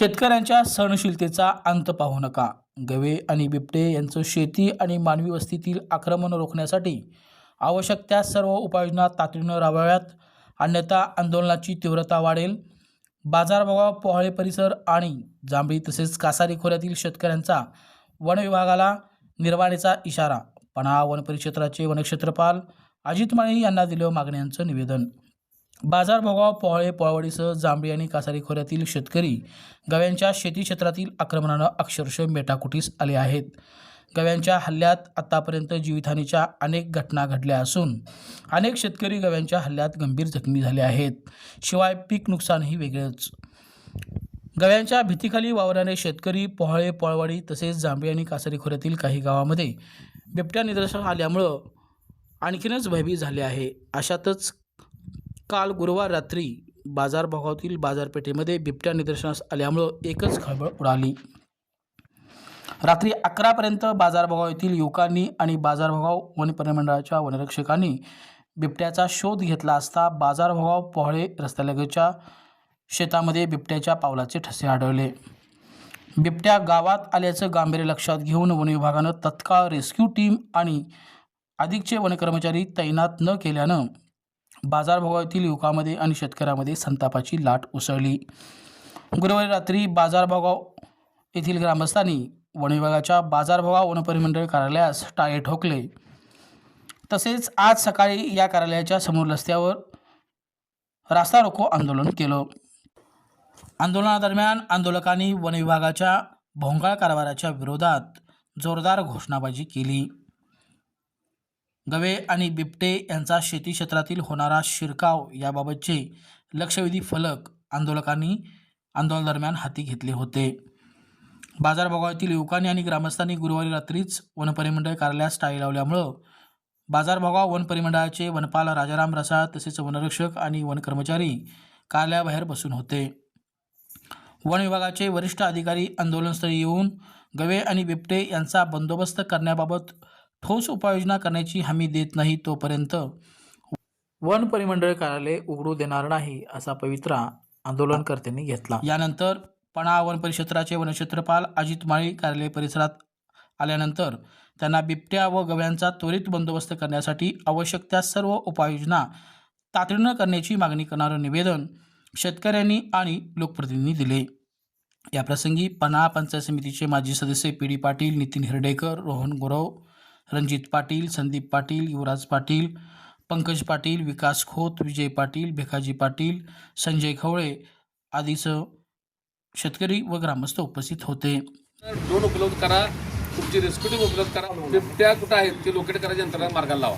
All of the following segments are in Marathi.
शेतकऱ्यांच्या सहनशीलतेचा अंत पाहू नका. गवे आणि बिबटे यांचं शेती आणि मानवी वस्तीतील आक्रमण रोखण्यासाठी आवश्यक त्या सर्व उपाययोजना तातडीनं राबवाव्यात. अन्यथा आंदोलनाची तीव्रता वाढेल. बाजारभाव पोहाळे परिसर आणि जांभळी तसेच कासारी खोऱ्यातील शेतकऱ्यांचा वन विभागाला निर्वाणीचा इशारा. पणा वनपरिक्षेत्राचे वनक्षेत्रपाल अजित माळी यांना दिलं मागण्यांचं निवेदन. बाजारभाव पोहळे पोळवाडीसह जांभळी आणि कासारी खोऱ्यातील शेतकरी गव्यांच्या शेती क्षेत्रातील आक्रमणानं अक्षरशः मेटाकुटीस आले आहेत. गव्यांच्या हल्ल्यात आतापर्यंत जीवितहानीच्या अनेक घटना घडल्या असून अनेक शेतकरी गव्यांच्या हल्ल्यात गंभीर जखमी झाले आहेत. शिवाय पीक नुकसानही वेगळंच. गव्यांच्या भीतीखाली वावरणारे शेतकरी पोहळे पोळवाडी तसेच जांभळी आणि कासारी खोऱ्यातील काही गावामध्ये बिबट्या निदर्शन आल्यामुळं आणखीनच भयभीत झाले आहे. अशातच काल गुरुवार रात्री बाजारभागातील बाजारपेठेमध्ये बिबट्या निदर्शनास आल्यामुळं एकच खळबळ उडाली. रात्री अकरापर्यंत बाजारभागाव येथील युवकांनी आणि बाजारभागाव वन परिमंडळाच्या वनरक्षकांनी बिबट्याचा शोध घेतला असता बाजारभागाव पोहळे रस्त्यालगतच्या शेतामध्ये बिबट्याच्या पावलाचे ठसे आढळले. बिबट्या गावात आल्याचं गांभीर्य लक्षात घेऊन वन विभागानं तत्काळ रेस्क्यू टीम आणि अधिकचे वनकर्मचारी तैनात न केल्यानं बाजारभावातील युवकामध्ये आणि शेतकऱ्यामध्ये संतापाची लाट उसळली. गुरुवारी रात्री बाजारभागाव येथील ग्रामस्थांनी वन विभागाच्या बाजारभागाव वनपरिमंडळ कार्यालयास टाळे ठोकले. तसेच आज सकाळी या कार्यालयाच्या समोर रस्त्यावर रास्ता रोको आंदोलन केलं. आंदोलनादरम्यान आंदोलकांनी वन विभागाच्या भोंगाळ कारभाराच्या विरोधात जोरदार घोषणाबाजी केली. गवे आणि बिबटे यांचा शेती क्षेत्रातील होणारा शिरकाव याबाबतचे लक्षवेधी फलक आंदोलकांनी आंदोलनादरम्यान हाती घेतले होते. बाजारभागातील युवकांनी आणि ग्रामस्थांनी गुरुवारी रात्रीच वनपरिमंडळ कार्यालयास टाळी लावल्यामुळं बाजारभागाव वन परिमंडळाचे वनपाल राजाराम रसाळ तसेच वनरक्षक आणि वन कर्मचारी कार्यालयाबाहेर बसून होते. वन विभागाचे वरिष्ठ अधिकारी आंदोलनस्थळी येऊन गवे आणि बिबटे यांचा बंदोबस्त करण्याबाबत ठोस उपाययोजना करण्याची हमी देत नाही तोपर्यंत वन परिमंडळ कार्यालय उघडू देणार नाही असा पवित्रा आंदोलनकर्त्यांनी घेतला. यानंतर पणा वन परिक्षेत्राचे वनक्षेत्रपाल अजित माळी कार्यालय परिसरात आल्यानंतर त्यांना बिबट्या व गव्यांचा त्वरित बंदोबस्त करण्यासाठी आवश्यक त्या सर्व उपाययोजना तातडीनं करण्याची मागणी करणारं निवेदन शेतकऱ्यांनी आणि लोकप्रतिनिधींनी दिले. याप्रसंगी पन्हा पंचायत समितीचे माजी सदस्य पी डी पाटील नितीन हिरडेकर रोहन गुरव रणजित पाटील संदीप पाटील युवराज पाटील पंकज पाटील विकास खोत विजय पाटील भिकाजी पाटील संजय खवळे आदीचं शेतकरी व ग्रामस्थ उपस्थित होते. दोन उपलब्ध करा तुमची रेस्क्यू उपलब्ध करा. बिबट्या कुठं आहेत ते लोकेट करायच्या यंत्रणा मार्गाला लावा.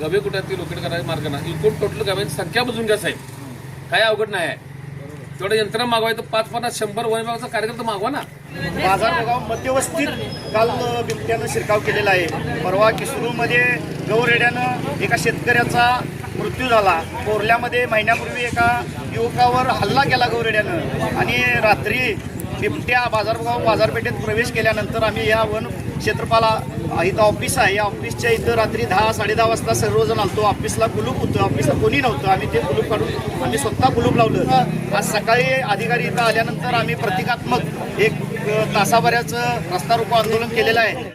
गवे कुठं आहेत ते लोकेट करायच्या मार्गाने एकूण टोटल गव्यांची संख्या बुजून घ्या साहेब. काय अवघड नाही आहे. तेवढं यंत्र मागवाय तर पाच पन्नास शंभर वन कार्यक्रम तर मागवा ना. बाजारगाव मध्यवस्थित काल बिबट्यानं शिरकाव केलेला आहे. परवा किसरूमध्ये गौरेड्यानं एका शेतकऱ्याचा मृत्यू झाला. कोरल्यामध्ये महिन्यापूर्वी एका युवकावर हल्ला केला गौरेड्यानं. आणि रात्री बिबट्या बाजारगाव बाजारपेठेत प्रवेश केल्यानंतर आम्ही या वन क्षेत्रपाला इथं ऑफिस आहे. या ऑफिसच्या इथं रात्री दहा साडेदहा वाजता सर्वजण आलतो. ऑफिसला कुलूप होतं. ऑफिसला कोणी नव्हतं. आम्ही ते कुलूप काढून आम्ही स्वतः कुलूप लावलं. आज सकाळी अधिकारी इथं आल्यानंतर आम्ही प्रतिकात्मक एक तासाभराचं रस्ता रोको आंदोलन केलेलं आहे.